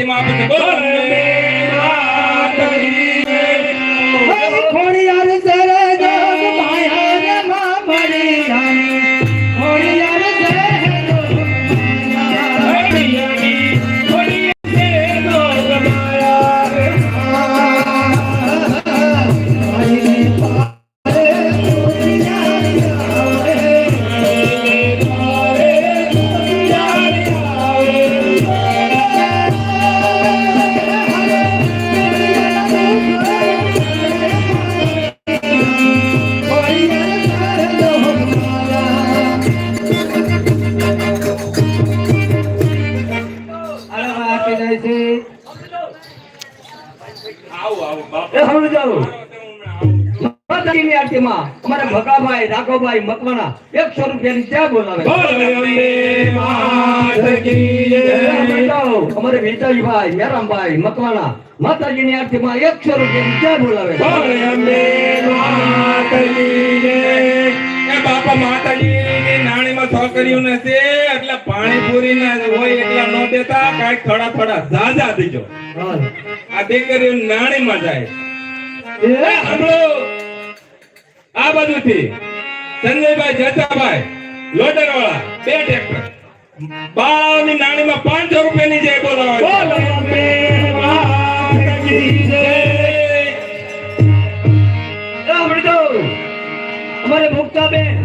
આરતીમાં આપે છે બોલો અંબે ભગાભાઈ રાઘવભાઈ મકવાણા એકસો રૂપિયાની ચા બોલાવે અમારે વિજયભાઈ મેરામભાઈ મકવાણા માતાજીની આરતીમાં એકસો રૂપિયાની ચા બોલાવે ઠોકરીઓને છે એટલે પાણીપુરી ને હોય એટલા નો દેતા કાંઈક થોડા થોડા ઝાઝા દેજો. આ દીકરીઓ નાણી માં જાય. એ? આપણું આ સંજયભાઈ જેતાભાઈ લોડર વાળા બે ટ્રેક્ટર. બાળાઓની નાણીમાં પાંચસો રૂપિયાની જય બોલાવે અમારે મુક્તાબેન